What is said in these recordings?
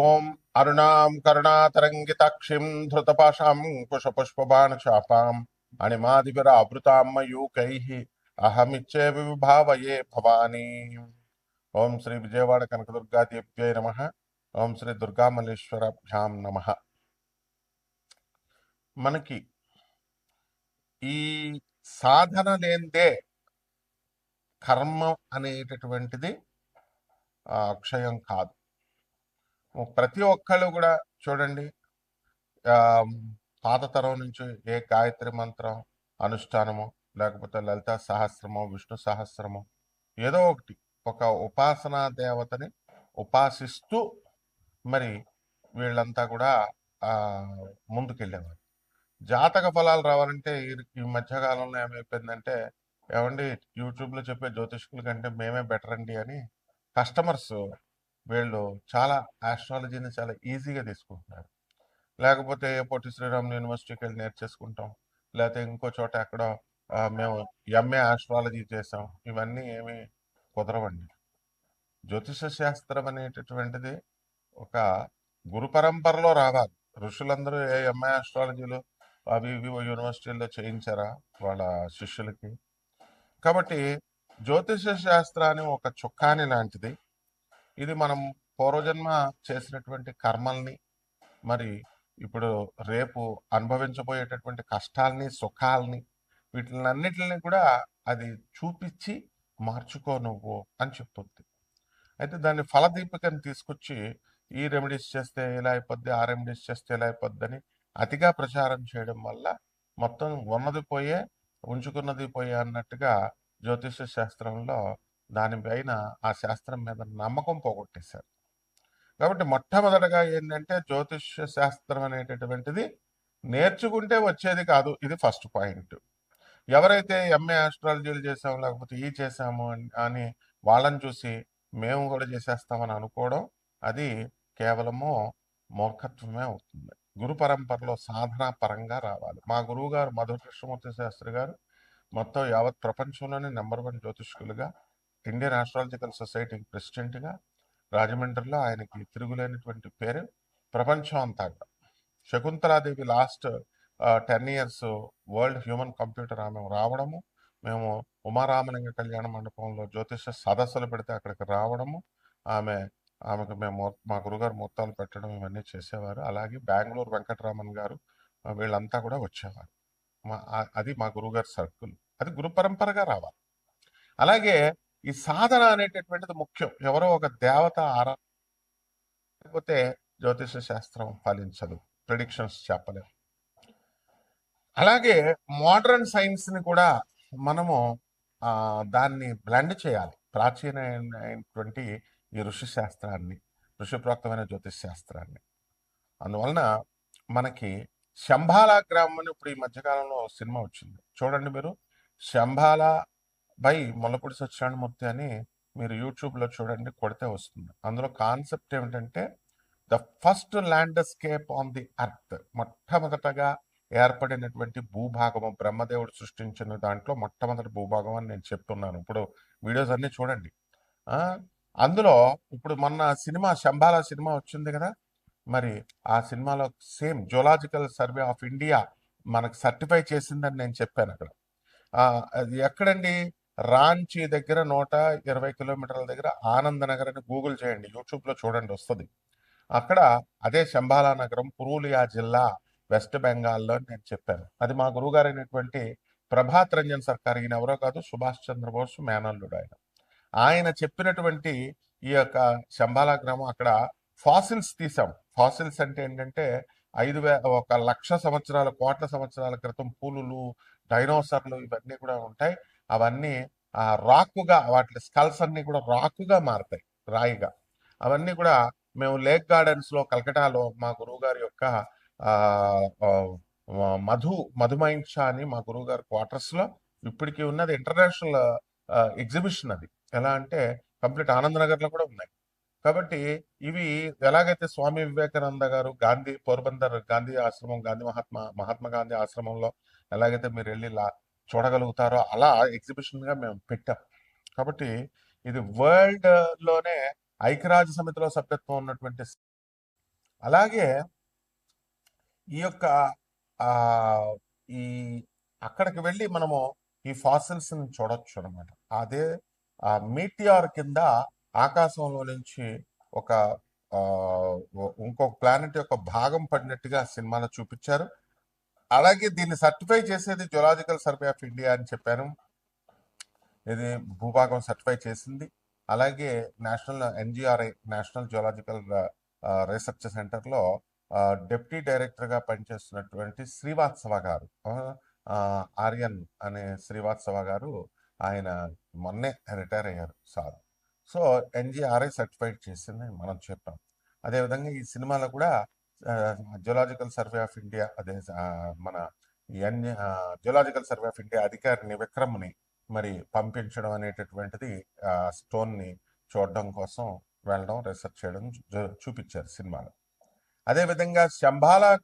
ఓం అరుణాం కరుణాతరంగితాక్షిం ధృతపాశాం కుశపుష్పబాణచాపాం అణిమాదివిరావృతాం మయూకైః అహమిచ్చే విభావయే భవానీ. ఓం శ్రీ విజయవాడ కనకదుర్గాదేవ్యై నమ. ఓం శ్రీ దుర్గామల్లేశ్వరభ్యాం నమ. మనకి ఈ సాధన లేందే కర్మ అనేటటువంటిది అక్షయం కాదు. ప్రతి ఒక్కళ్ళు కూడా చూడండి పాత తరం నుంచి ఏ గాయత్రి మంత్రం అనుష్ఠానము లేకపోతే లలిత సహస్రము విష్ణు సహస్రము ఏదో ఒకటి ఒక ఉపాసనా దేవతని ఉపాసిస్తూ మరి వీళ్ళంతా కూడా ముందుకెళ్ళేవారు. జాతక ఫలాలు రావాలంటే ఈ- మధ్యకాలంలో ఏమైపోయిందంటే ఏమండి యూట్యూబ్లో చెప్పే జ్యోతిష్కుల కంటే మేమే బెటర్ అండి అని కస్టమర్స్ వీళ్ళు చాలా ఆస్ట్రాలజీని చాలా ఈజీగా తీసుకుంటున్నారు. లేకపోతే పొట్టి శ్రీరామ్ యూనివర్సిటీకి వెళ్ళి నేర్చేసుకుంటాం. లేకపోతే ఇంకో చోట ఎక్కడో మేము ఎంఏ ఆస్ట్రాలజీ చేసాం. ఇవన్నీ ఏమి కుదరవండి. జ్యోతిష శాస్త్రం అనేటటువంటిది ఒక గురు పరంపరలో రావాలి. ఋషులందరూ ఏ ఎంఏ ఆస్ట్రాలజీలు అవి ఇవి యూనివర్సిటీల్లో చేయించారా వాళ్ళ శిష్యులకి? కాబట్టి జ్యోతిష శాస్త్రాన్ని ఒక చుక్కాని లాంటిది. ఇది మనం పూర్వజన్మ చేసినటువంటి కర్మల్ని మరి ఇప్పుడు రేపు అనుభవించబోయేటటువంటి కష్టాల్ని సుఖాల్ని వీటిలన్నిటిని కూడా అది చూపించి మార్చుకో నువ్వు అని చెప్తుంది. అయితే దాన్ని ఫలదీపికని తీసుకొచ్చి ఈ రెమెడీస్ చేస్తే ఇలా అయిపోద్ది ఆ రెమెడీస్ చేస్తే ఇలా అయిపోద్ది అని అతిగా ప్రచారం చేయడం వల్ల మొత్తం ఉన్నది పోయే ఉంచుకున్నది పోయే అన్నట్టుగా జ్యోతిష శాస్త్రంలో దానిపైన ఆ శాస్త్రం మీద నమ్మకం పోగొట్టేశారు. కాబట్టి మొట్టమొదటగా ఏంటంటే జ్యోతిష్య శాస్త్రం అనేటటువంటిది నేర్చుకుంటే వచ్చేది కాదు. ఇది ఫస్ట్ పాయింట్. ఎవరైతే ఎంఏ ఆస్ట్రాలజీలు చేసాము లేకపోతే ఈ చేసాము అని అని వాళ్ళని చూసి మేము కూడా చేసేస్తామని అనుకోవడం అది కేవలము మూర్ఖత్వమే అవుతుంది. గురు పరంపరలో సాధనా పరంగా రావాలి. మా గురువు గారు మధుర కృష్ణమూర్తి శాస్త్రి గారు మొత్తం యావత్ ప్రపంచంలోనే నెంబర్ వన్ జ్యోతిష్కులుగా ఇండియన్ ఆస్ట్రాలజికల్ సొసైటీకి ప్రెసిడెంట్గా రాజమండ్రిలో ఆయనకి తిరుగులేనటువంటి పేరు ప్రపంచం అంతా Shakuntala Devi last ten years world human computer ఆమె రావడము మేము ఉమారామలింగ కళ్యాణ మండపంలో జ్యోతిష సదస్సులు పెడితే అక్కడికి రావడము ఆమె ఆమెకు మేము మా గురుగారు ముహూర్తాలు పెట్టడం ఇవన్నీ చేసేవారు. అలాగే బెంగళూరు వెంకటరామన్ గారు వీళ్ళంతా కూడా వచ్చేవారు. మా అది మా గురుగారి సర్కిల్. అది గురు పరంపరగా రావాలి. అలాగే ఈ సాధన అనేటటువంటిది ముఖ్యం. ఎవరో ఒక దేవత ఆరా లేకపోతే జ్యోతిష శాస్త్రం ఫలించదు ప్రిడిక్షన్స్ చెప్పలేము అలాగే మోడర్న్ సైన్స్ని కూడా మనము దాన్ని బ్లెండ్ చేయాలి. ప్రాచీనమైనటువంటి ఈ ఋషి శాస్త్రాన్ని ఋషిప్రోక్తమైన జ్యోతిష్ శాస్త్రాన్ని. అందువలన మనకి శంభాల గ్రామం అని ఇప్పుడు ఈ మధ్యకాలంలో సినిమా వచ్చింది. చూడండి మీరు. శంభాల బై ముల్లపూడి సత్యనారాయణమూర్తి అని మీరు యూట్యూబ్లో చూడండి కొడితే వస్తుంది. అందులో కాన్సెప్ట్ ఏమిటంటే the first landscape on the earth మొట్టమొదటగా ఏర్పడినటువంటి భూభాగము బ్రహ్మదేవుడు సృష్టించిన దాంట్లో మొట్టమొదటి భూభాగం అని నేను చెప్తున్నాను. ఇప్పుడు వీడియోస్ అన్నీ చూడండి. అందులో ఇప్పుడు మొన్న సినిమా శంబాల సినిమా వచ్చింది కదా? మరి ఆ సినిమాలో same zoological survey of India మనకు సర్టిఫై చేసిందని నేను చెప్పాను అక్కడ. అది ఎక్కడండి? రాంచీ దగ్గర నూట ఇరవై కిలోమీటర్ల దగ్గర ఆనంద నగర్ అని గూగుల్ చేయండి యూట్యూబ్లో చూడండి వస్తుంది. అక్కడ అదే శంబాలా నగరం పురూలియా జిల్లా వెస్ట్ బెంగాల్లో నేను చెప్పాను. అది మా గురువుగారు అయినటువంటి ప్రభాత్ రంజన్ సర్కార్ ఈయన ఎవరో కాదు సుభాష్ చంద్రబోస్ మేనల్లుడు ఆయన. ఆయన చెప్పినటువంటి ఈ యొక్క శంబాలా గ్రామం అక్కడ ఫాసిల్స్ తీసాం. ఫాసిల్స్ అంటే ఏంటంటే ఐదు వే ఒక లక్ష సంవత్సరాల కోట్ల సంవత్సరాల క్రితం పూలులు డైనోసర్లు ఇవన్నీ కూడా ఉంటాయి. అవన్నీ ఆ రాకుగా వాటి స్కల్స్ అన్ని కూడా రాకుగా మారుతాయి రాయిగా. అవన్నీ కూడా మేము లేక్ గార్డెన్స్లో కలకటాలో మా గురువు గారి యొక్క మధు మధుమైంష అని మా గురువు గారి క్వార్టర్స్లో ఇప్పటికీ ఉన్నది ఇంటర్నేషనల్ ఎగ్జిబిషన్ అది. ఎలా అంటే కంప్లీట్ ఆనందనగర్లో కూడా ఉన్నాయి. కాబట్టి ఇవి ఎలాగైతే స్వామి వివేకానంద గారు గాంధీ పోర్బందర్ గాంధీ ఆశ్రమం గాంధీ మహాత్మా మహాత్మా గాంధీ ఆశ్రమంలో ఎలాగైతే మీరు వెళ్ళి లా- చూడగలుగుతారో అలా ఎగ్జిబిషన్గా మేము పెట్టాం. కాబట్టి ఇది వరల్డ్లోనే ఐక్యరాజ్య సమితిలో సభ్యత్వం ఉన్నటువంటి అలాగే ఈ యొక్క ఆ ఈ అక్కడికి వెళ్ళి మనము ఈ ఫాసిల్స్ని చూడొచ్చు అనమాట అదే మీటియార్ మీటిఆర్ కింద ఆకాశంలో నుంచి ఒక ఆ, ఇంకొక ప్లానెట్ యొక్క భాగం పడినట్టుగా సినిమాలో చూపించారు. అలాగే దీన్ని సర్టిఫై చేసేది జులాజికల్ సర్వే ఆఫ్ ఇండియా అని చెప్పాను ఇది భూభాగం సర్టిఫై చేసింది. అలాగే national NGRI national zoological research సెంటర్లో డెప్యూటీ డైరెక్టర్గా పనిచేస్తున్నటువంటి శ్రీవాత్సవ గారు ఆర్యన్ అనే శ్రీవాత్సవ గారు ఆయన మొన్నే రిటైర్ అయ్యారు సార్. సో ఎన్జిఆర్ఐ సర్టిఫైడ్ చేసింది మనం చెప్పాం. అదేవిధంగా ఈ సినిమాలో కూడా జియోలాజికల్ సర్వే ఆఫ్ ఇండియా అదే మన N geological survey of India అధికారిని విక్రమ్ని మరి పంపించడం అనేటటువంటిది ఆ స్టోన్ని చూడడం కోసం వెళ్ళడం రీసెర్చ్ చేయడం చూ- చూపించారు సినిమాలో. అదే విధంగా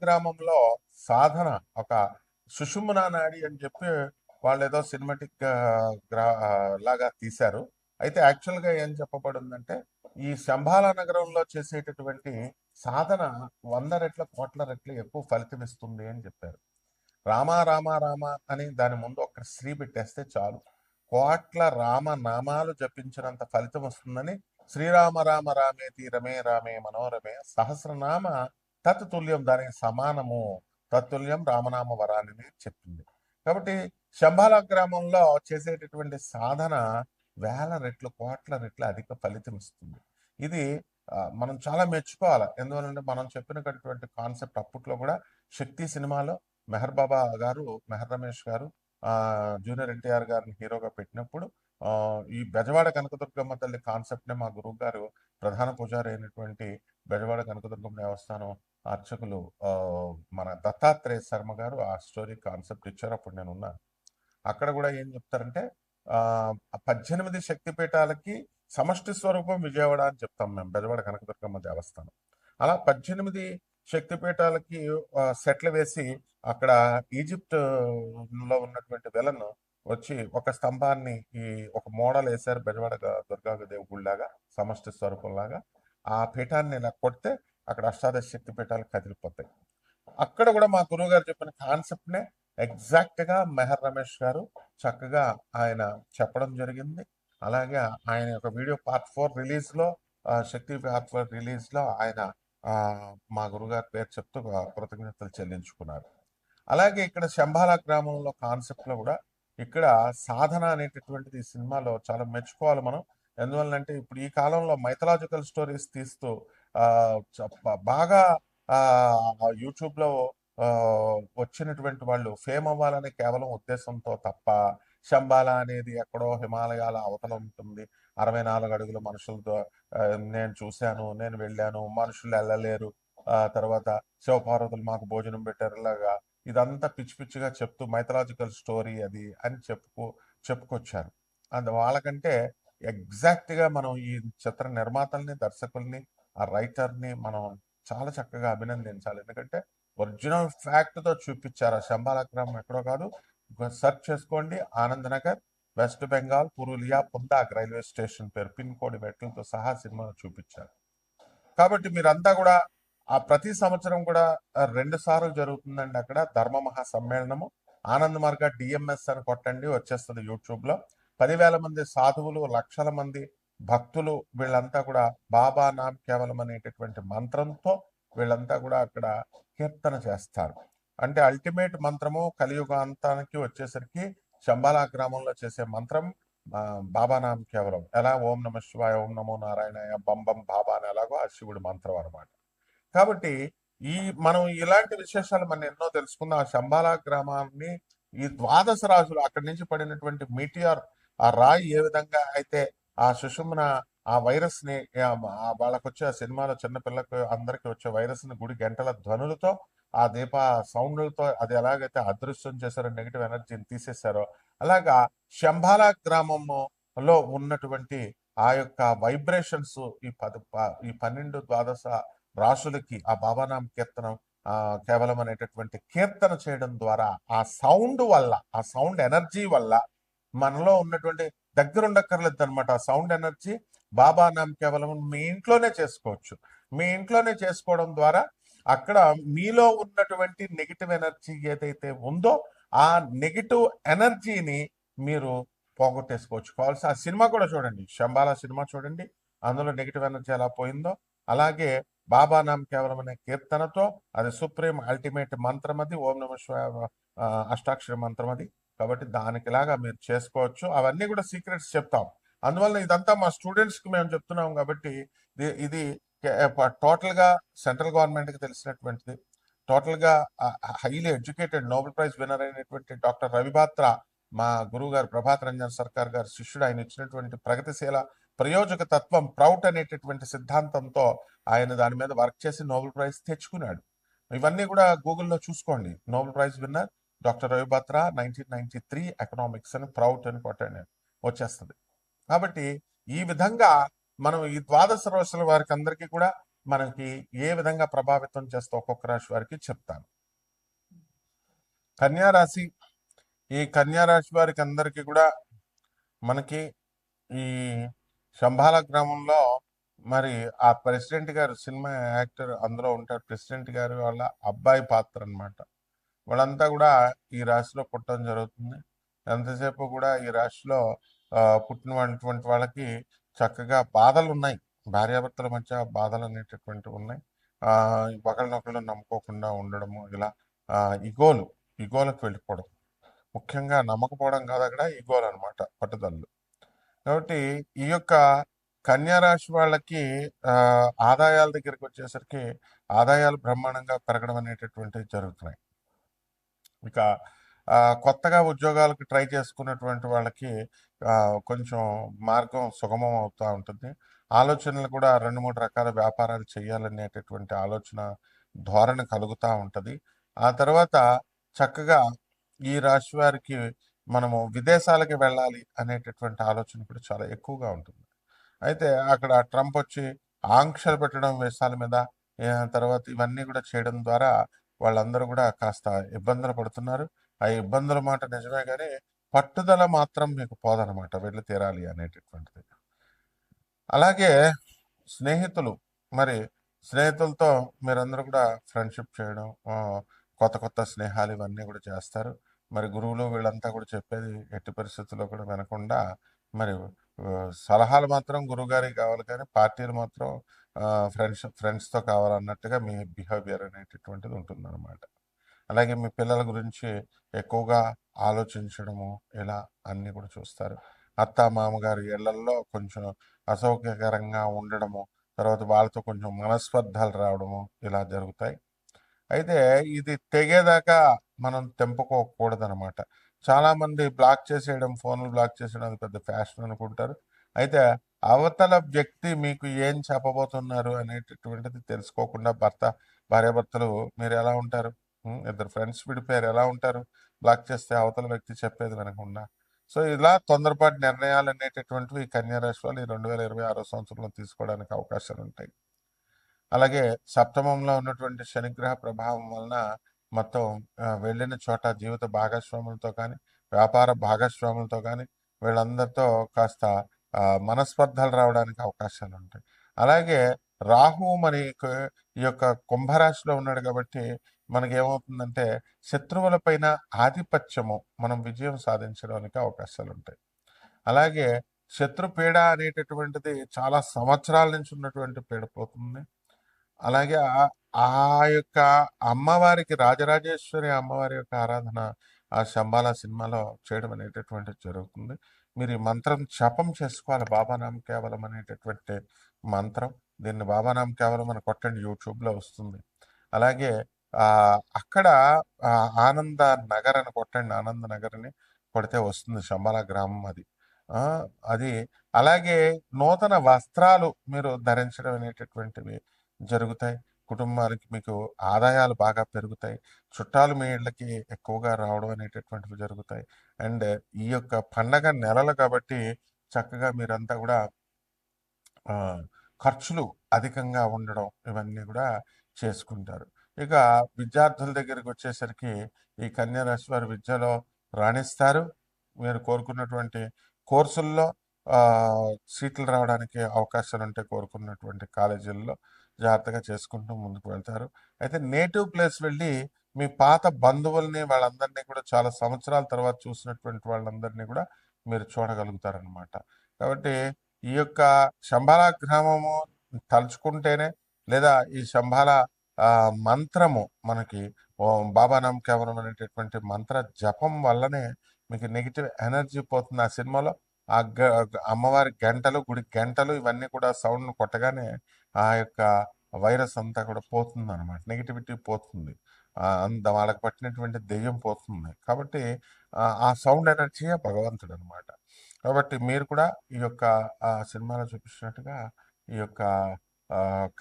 గ్రామంలో సాధన ఒక సుషుమ్నా నాడి అని చెప్పి వాళ్ళు ఏదో సినిమాటిక్ లాగా తీశారు. అయితే యాక్చువల్గా ఏం చెప్పబడిందంటే ఈ శంభాల నగరంలో చేసేటటువంటి సాధన వంద రెట్ల కోట్ల రెట్లు ఎక్కువ ఫలితం ఇస్తుంది అని చెప్పారు. రామ రామ రామ అని దాని ముందు ఒక శ్రీ పెట్టేస్తే చాలు. కోట్ల రామ నామాలు జపించినంత ఫలితం వస్తుందని శ్రీరామ రామ రామే తీరమే రామే మనోరమే సహస్రనామ తత్తుల్యం దానికి సమానము. తత్తుల్యం రామనామ వరాన్ని చెప్పింది. కాబట్టి శంభాల గ్రామంలో చేసేటటువంటి సాధన వేల రెట్లు కోట్ల రెట్లు అధిక ఫలితం ఇస్తుంది. ఇది మనం చాలా మెచ్చుకోవాలి? ఎందువలంటే మనం చెప్పినటువంటి కాన్సెప్ట్ అప్పట్లో కూడా శక్తి సినిమాలో మెహర్ బాబా గారు మెహర్ రమేష్ గారు జూనియర్ ఎన్టీఆర్ గారిని హీరోగా పెట్టినప్పుడు ఈ బెజవాడ కనకదుర్గమ్మ తల్లి కాన్సెప్ట్నే మా గురువు గారు ప్రధాన పూజారి అయినటువంటి బెజవాడ కనకదుర్గమ్మ దేవస్థానం అర్చకులు మన దత్తాత్రేయ శర్మ గారు ఆ స్టోరీ కాన్సెప్ట్ ఇచ్చారు. అప్పుడు నేను ఉన్నాను అక్కడ కూడా ఏం చెప్తారంటే పద్దెనిమిది శక్తి పీఠాలకి సమష్టి స్వరూపం విజయవాడ అని చెప్తాం మేము బెజవాడ కనకదుర్గమ్మ దేవస్థానం. అలా పద్దెనిమిది శక్తిపీఠాలకి సెట్లు వేసి అక్కడ ఈజిప్ట్లో ఉన్నటువంటి వెలను వచ్చి ఒక స్తంభాన్ని ఈ ఒక మోడల్ వేశారు బెజవాడ దుర్గా దేవి సమష్టి స్వరూపంలాగా ఆ పీఠాన్ని ఇలా కొడితే అక్కడ అష్టాదశ శక్తి పీఠాలు కదిలిపోతాయి. అక్కడ కూడా మా గురువు గారు చెప్పిన కాన్సెప్ట్నే ఎగ్జాక్ట్గా మెహర్ రమేష్ గారు చక్కగా ఆయన చెప్పడం జరిగింది. అలాగే ఆయన యొక్క వీడియో పార్ట్ ఫోర్ రిలీజ్లో శక్తి పార్ట్ ఫోర్ రిలీజ్లో ఆయన మా గురుగారి పేరు చెప్తూ కృతజ్ఞతలు చెల్లించుకున్నారు. అలాగే ఇక్కడ శంభాల గ్రామంలో కాన్సెప్ట్లో కూడా ఇక్కడ సాధన అనేటటువంటిది ఈ సినిమాలో చాలా మెచ్చుకోవాలి మనం. ఎందువల్లంటే ఇప్పుడు ఈ కాలంలో మైథలాజికల్ స్టోరీస్ తీస్తూ బాగా యూట్యూబ్లో వచ్చినటువంటి వాళ్ళు ఫేమ్ అవ్వాలనే కేవలం ఉద్దేశంతో తప్ప శంబాల అనేది ఎక్కడో హిమాలయాల అవతల ఉంటుంది. అరవై నాలుగు అడుగుల మనుషులతో నేను చూశాను నేను వెళ్ళాను మనుషులు వెళ్ళలేరు. ఆ తర్వాత శివపార్వతులు మాకు భోజనం పెట్టారులాగా ఇదంతా పిచ్చి పిచ్చిగా చెప్తూ మైథలాజికల్ స్టోరీ అది అని చెప్పుకో చెప్పుకొచ్చారు. అందు వాళ్ళకంటే ఎగ్జాక్ట్గా మనం ఈ చిత్ర నిర్మాతల్ని దర్శకుల్ని ఆ రైటర్ని మనం చాలా చక్కగా అభినందించాలి. ఎందుకంటే ఒరిజినల్ ఫ్యాక్ట్తో చూపించారు. ఆ శంబాల గ్రామం ఎక్కడో కాదు. సెర్చ్ చేసుకోండి. Anand Nagar West Bengal Purulia Pundag railway station పేరు. పిన్ కోడ్ మెట్లతో సహా సినిమాను చూపించారు. కాబట్టి మీరంతా కూడా ఆ ప్రతి సంవత్సరం కూడా రెండు సార్లు జరుగుతుందండి అక్కడ ధర్మ మహా సమ్మేళనము ఆనంద్ మార్గ డిఎంఎస్ అని కొట్టండి వచ్చేస్తుంది యూట్యూబ్లో పదివేల మంది సాధువులు లక్షల మంది భక్తులు వీళ్ళంతా కూడా బాబా నామ్ కేవలం అనేటటువంటి మంత్రంతో వీళ్ళంతా కూడా అక్కడ కీర్తన చేస్తారు. అంటే అల్టిమేట్ మంత్రము కలియుగాంతానికి వచ్చేసరికి శంబాలా గ్రామంలో చేసే మంత్రం బాబా నామ కేవలం. ఎలా? ఓం నమ శివాయ ఓం నమో నారాయణాయ బం బం బాబా అని ఎలాగో ఆ శివుడి మంత్రం అనమాట కాబట్టి ఈ మనం ఇలాంటి విశేషాలు మనం ఎన్నో తెలుసుకుందాం. ఆ శంబాలా గ్రామాన్ని ఈ ద్వాదశ రాజులు అక్కడి నుంచి పడినటువంటి మీటియర్ ఆ రాయి ఏ విధంగా అయితే ఆ సుషుమ్న ఆ వైరస్ని ఆ, వాళ్ళకి వచ్చే ఆ సినిమాలో చిన్నపిల్లకి అందరికి వచ్చే వైరస్ని గుడి గంటల ధ్వనులతో ఆ దీప సౌండ్లతో అది ఎలాగైతే అదృశ్యం చేశారో నెగిటివ్ ఎనర్జీని తీసేశారో అలాగా శంబాలా గ్రామంలో ఉన్నటువంటి ఆ యొక్క వైబ్రేషన్స్ ఈ పది ప- ఈ పన్నెండు ద్వాదశ రాసులకి ఆ బాబానాం కీర్తనం కేవలం అనేటటువంటి కీర్తన చేయడం ద్వారా ఆ సౌండ్ వల్ల ఆ సౌండ్ ఎనర్జీ వల్ల మనలో ఉన్నటువంటి దగ్గర ఉండక్కర్లేదు అనమాట ఆ సౌండ్ ఎనర్జీ బాబా నామ్ కేవలం మీ ఇంట్లోనే చేసుకోవచ్చు. మీ ఇంట్లోనే చేసుకోవడం ద్వారా అక్కడ మీలో ఉన్నటువంటి నెగిటివ్ ఎనర్జీ ఏదైతే ఉందో ఆ నెగిటివ్ ఎనర్జీని మీరు పోగొట్టేసుకోవచ్చు. కావాల్సి ఆ సినిమా కూడా చూడండి. శంబాలా సినిమా చూడండి. అందులో నెగిటివ్ ఎనర్జీ ఎలా పోయిందో. అలాగే బాబా నామ్ కేవలం అనే కీర్తనతో అది సుప్రీం అల్టిమేట్ మంత్రం అది. ఓం నమ అష్టాక్షర మంత్రం అది. కాబట్టి దానికిలాగా మీరు చేసుకోవచ్చు. అవన్నీ కూడా సీక్రెట్స్ చెప్తాం. అందువల్ల ఇదంతా మా స్టూడెంట్స్కి మేము చెప్తున్నాం కాబట్టి ఇది- ఇది టోటల్గా సెంట్రల్ గవర్నమెంట్కి తెలిసినటువంటిది. టోటల్గా highly educated Nobel prize winner అయినటువంటి డాక్టర్ రవిబాత్ర మా గురువు గారు ప్రభాత్ రంజన్ సర్కార్ గారు శిష్యుడు. ఆయన ఇచ్చినటువంటి ప్రగతిశీల ప్రయోజక తత్వం ప్రౌట్ అనేటటువంటి సిద్ధాంతంతో ఆయన దాని మీద వర్క్ చేసి నోబెల్ ప్రైజ్ తెచ్చుకున్నాడు. ఇవన్నీ కూడా గూగుల్లో చూసుకోండి. Nobel prize winner doctor Ravi Batra nineteen ninety three economics అని ప్రౌట్ అని కొట్టాడు. వచ్చేస్తుంది. కాబట్టి ఈ విధంగా మనం ఈ ద్వాదశ రోజుల వారికి అందరికీ కూడా మనకి ఏ విధంగా ప్రభావితం చేస్తే ఒక్కొక్క రాశి వారికి చెప్తాను. కన్యారాశి ఈ కన్యా రాశి వారికి అందరికీ కూడా మనకి ఈ శంభాల గ్రామంలో మరి ఆ ప్రెసిడెంట్ గారు సినిమా యాక్టర్ అందులో ఉంటారు. ప్రెసిడెంట్ గారు వాళ్ళ అబ్బాయి పాత్ర అన్నమాట. వాళ్ళంతా కూడా ఈ రాశిలో పుట్టడం జరుగుతుంది. ఎంతసేపు కూడా ఈ రాశిలో పుట్టినటువంటి వాళ్ళకి చక్కగా బాధలు ఉన్నాయి భార్యాభర్తల మధ్య బాధలు అనేటటువంటివి ఉన్నాయి ఒకరినొకరు నమ్ముకోకుండా ఉండడము ఇలా ఇగోలు ఇగోలకు వెళ్ళిపోవడం. ముఖ్యంగా నమ్మకపోవడం కాదు అక్కడ ఇగోలు అనమాట పట్టుదలలు. కాబట్టి ఈ యొక్క కన్యా రాశి వాళ్ళకి ఆదాయాల దగ్గరికి వచ్చేసరికి ఆదాయాలు బ్రహ్మాండంగా పెరగడం అనేటటువంటివి జరుగుతున్నాయి. ఇక కొత్తగా ఉద్యోగాలకు ట్రై చేసుకున్నటువంటి వాళ్ళకి కొంచెం మార్గం సుగమం అవుతూ ఉంటుంది. ఆలోచనలు కూడా రెండు మూడు రకాల వ్యాపారాలు చేయాలనేటటువంటి ఆలోచన ధోరణి కలుగుతూ ఉంటుంది. ఆ తర్వాత చక్కగా ఈ రాశి వారికి మనము విదేశాలకి వెళ్ళాలి అనేటటువంటి ఆలోచన కూడా చాలా ఎక్కువగా ఉంటుంది. అయితే అక్కడ ట్రంప్ వచ్చి ఆంక్షలు పెట్టడం వేషాల మీద తర్వాత ఇవన్నీ కూడా చేయడం ద్వారా వాళ్ళందరూ కూడా కాస్త ఇబ్బందులు పడుతున్నారు. ఆ ఇబ్బందుల మాట నిజమే కానీ పట్టుదల మాత్రం మీకు పోదనమాట వెళ్ళి తీరాలి అనేటటువంటిది. అలాగే స్నేహితులు మరి స్నేహితులతో మీరందరూ కూడా ఫ్రెండ్షిప్ చేయడం కొత్త కొత్త స్నేహాలు ఇవన్నీ కూడా చేస్తారు. మరి గురువులు వీళ్ళంతా కూడా చెప్పేది ఎట్టి పరిస్థితుల్లో కూడా వినకుండా మరి సలహాలు మాత్రం గురువుగారికి కావాలి కానీ పార్టీలు మాత్రం ఫ్రెండ్స్ ఫ్రెండ్స్తో కావాలన్నట్టుగా మీ బిహేవియర్ అనేటటువంటిది ఉంటుందన్నమాట. అలాగే మీ పిల్లల గురించి ఎక్కువగా ఆలోచించడము ఇలా అన్నీ కూడా చూస్తారు. అత్త మామగారి ఇళ్ళల్లో కొంచెం అసౌకర్యకరంగా ఉండడము తర్వాత వాళ్ళతో కొంచెం మనస్పర్ధాలు రావడము ఇలా జరుగుతాయి. అయితే ఇది తెగేదాకా మనం తెంపుకోకూడదనమాట చాలామంది బ్లాక్ చేసేయడం ఫోన్లు బ్లాక్ చేసేయడం అది పెద్ద ఫ్యాషన్ అనుకుంటారు. అయితే అవతల వ్యక్తి మీకు ఏం చెప్పబోతున్నారు అనేటటువంటిది తెలుసుకోకుండా భర్త భార్యాభర్తలు మీరు ఎలా ఉంటారు? ఇద్దరు ఫ్రెండ్స్ విడిపోయారు ఎలా ఉంటారు? బ్లాక్ చేస్తే అవతల వ్యక్తి చెప్పేది వినకుండా. సో ఇలా తొందరపాటు నిర్ణయాలు అనేటటువంటివి ఈ కన్యా రాశి వాళ్ళు ఈ రెండు వేల ఇరవై ఆరో సంవత్సరంలో తీసుకోవడానికి అవకాశాలు ఉంటాయి. అలాగే సప్తమంలో ఉన్నటువంటి శనిగ్రహ ప్రభావం వలన మొత్తం వెళ్ళిన చోట జీవిత భాగస్వాములతో కానీ వ్యాపార భాగస్వాములతో కానీ వీళ్ళందరితో కాస్త మనస్పర్ధలు రావడానికి అవకాశాలు ఉంటాయి. అలాగే రాహు మరి ఈ యొక్క కుంభరాశిలో ఉన్నాడు కాబట్టి మనకేమవుతుందంటే శత్రువుల పైన ఆధిపత్యము మనం విజయం సాధించడానికి అవకాశాలు ఉంటాయి అలాగే శత్రు పీడ అనేటటువంటిది చాలా సంవత్సరాల నుంచి ఉన్నటువంటి పీడ పోతుంది. అలాగే ఆ- యొక్క అమ్మవారికి రాజరాజేశ్వరి అమ్మవారి యొక్క ఆరాధన ఆ శంబాల సినిమాలో చేయడం అనేటటువంటిది జరుగుతుంది. మీరు ఈ మంత్రం జపం చేసుకోవాలి బాబానాం కేవలం అనేటటువంటి మంత్రం. దీన్ని బాబానాం కేవలం అని కొట్టండి యూట్యూబ్లో వస్తుంది. అలాగే అక్కడ ఆనంద నగర్ అని కొట్టండి. ఆనంద నగర్ అని కొడితే వస్తుంది శంబాల గ్రామం అది. అది అలాగే నూతన వస్త్రాలు మీరు ధరించడం అనేటటువంటివి జరుగుతాయి. కుటుంబానికి మీకు ఆదాయాలు బాగా పెరుగుతాయి. చుట్టాలు మీ ఇళ్ళకి ఎక్కువగా రావడం అనేటటువంటివి జరుగుతాయి. అండ్ ఈ యొక్క పండగ నెలలు కాబట్టి చక్కగా మీరంతా కూడా ఖర్చులు అధికంగా ఉండడం ఇవన్నీ కూడా చేసుకుంటారు. ఇక విద్యార్థుల దగ్గరికి వచ్చేసరికి ఈ కన్యా రాశి వారి విద్యలో రాణిస్తారు. మీరు కోరుకున్నటువంటి కోర్సుల్లో సీట్లు రావడానికి అవకాశాలు ఉంటే కోరుకున్నటువంటి కాలేజీల్లో జాగ్రత్తగా చేసుకుంటూ ముందుకు వెళ్తారు. అయితే నేటివ్ ప్లేస్ వెళ్ళి మీ పాత బంధువుల్ని వాళ్ళందరినీ కూడా చాలా సంవత్సరాల తర్వాత చూసినటువంటి వాళ్ళందరినీ కూడా మీరు చూడగలుగుతారనమాట కాబట్టి ఈ యొక్క శంభాల గ్రామము తలుచుకుంటేనే లేదా ఈ శంభాల మంత్రము మనకి బాబా బాబానాం కేవలం అనేటటువంటి మంత్ర జపం వల్లనే మీకు నెగిటివ్ ఎనర్జీ పోతుంది. ఆ సినిమాలో ఆ గ- అమ్మవారి గంటలు గుడి గంటలు ఇవన్నీ కూడా సౌండ్ కొట్టగానే ఆ యొక్క వైరస్ అంతా కూడా పోతుంది అనమాట నెగిటివిటీ పోతుంది అంత వాళ్ళకి పట్టినటువంటి దెయ్యం పోతుంది. కాబట్టి ఆ, సౌండ్ ఎనర్జీయే భగవంతుడు అనమాట కాబట్టి మీరు కూడా ఈ యొక్క ఆ సినిమాలో చూపించినట్టుగా ఈ యొక్క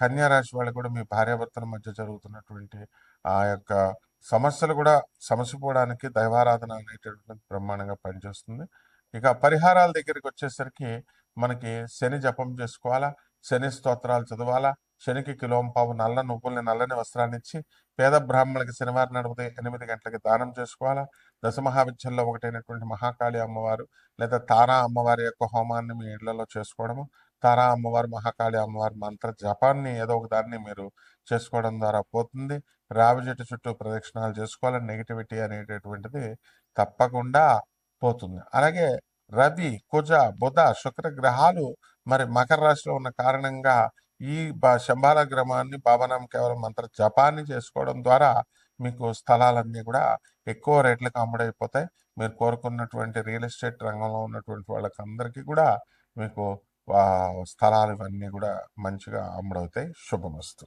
కన్యా రాశి వాళ్ళు కూడా మీ భార్యాభర్తల మధ్య జరుగుతున్నటువంటి ఆ యొక్క సమస్యలు కూడా సమసిపోవడానికి దైవారాధన అనేటటువంటి బ్రహ్మాండంగా పనిచేస్తుంది. ఇక పరిహారాల దగ్గరికి వచ్చేసరికి మనకి శని జపం చేసుకోవాలా శని స్తోత్రాలు చదవాలా శనికి కిలోంపావు నల్ల నువ్వుల్ని నల్లని వస్త్రాన్ని ఇచ్చి పేద బ్రాహ్మణులకి శనివారం నడిపితే ఎనిమిది గంటలకి దానం చేసుకోవాలా దశమహావిద్యల్లో ఒకటైనటువంటి మహాకాళి అమ్మవారు లేదా తారా అమ్మవారి యొక్క హోమాన్ని మీ ఇళ్ళలో చేసుకోవడము తారా అమ్మవారు మహాకాళి అమ్మవారి మంత్ర జపాన్ని ఏదో ఒక దాన్ని మీరు చేసుకోవడం ద్వారా పోతుంది. రావి చెట్టు చుట్టూ ప్రదక్షిణాలు చేసుకోవాలని నెగిటివిటీ అనేటటువంటిది తప్పకుండా పోతుంది. అలాగే రవి కుజ బుధ శుక్ర గ్రహాలు మరి మకర రాశిలో ఉన్న కారణంగా ఈ బ- శంబాల గ్రామాన్ని బాబానాం కేవలం మంత్ర జపాన్ని చేసుకోవడం ద్వారా మీకు స్థలాలన్నీ కూడా ఎక్కువ రేట్లకు అమ్ముడైపోతాయి. మీరు కోరుకున్నటువంటి రియల్ ఎస్టేట్ రంగంలో ఉన్నటువంటి వాళ్ళకి అందరికీ కూడా మీకు స్థలాలు ఇవన్నీ కూడా మంచిగా అమ్ముడవుతాయి శుభమస్తు